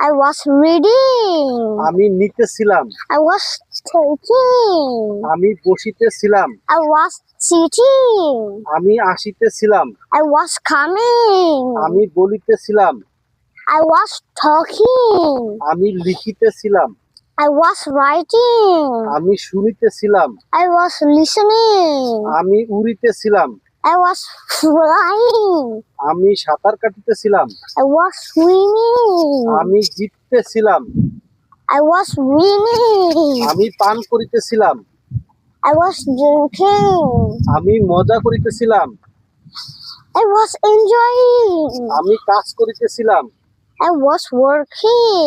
I was reading. আমি নিতেছিলাম I was taking. আমি বসিতেছিলাম I was sitting. আমি আসিতেছিলাম I was coming. আমি বলিতেছিলাম I was talking. আমি লিখিতেছিলাম I was writing. আমি শুনিতেছিলাম I was listening. আমি উড়িতেছিলাম I was flying. আমি সাঁতার কাটিতেছিলাম I was swimming. আমি জিততেছিলাম। আই ওয়াজ উইনিং আমি পান করিতেছিলাম। আই ওয়াজ ড্রিংকিং আমি মজা করিতেছিলাম। আই ওয়াজ এনজয়িং আমি কাজ করিতেছিলাম। I was working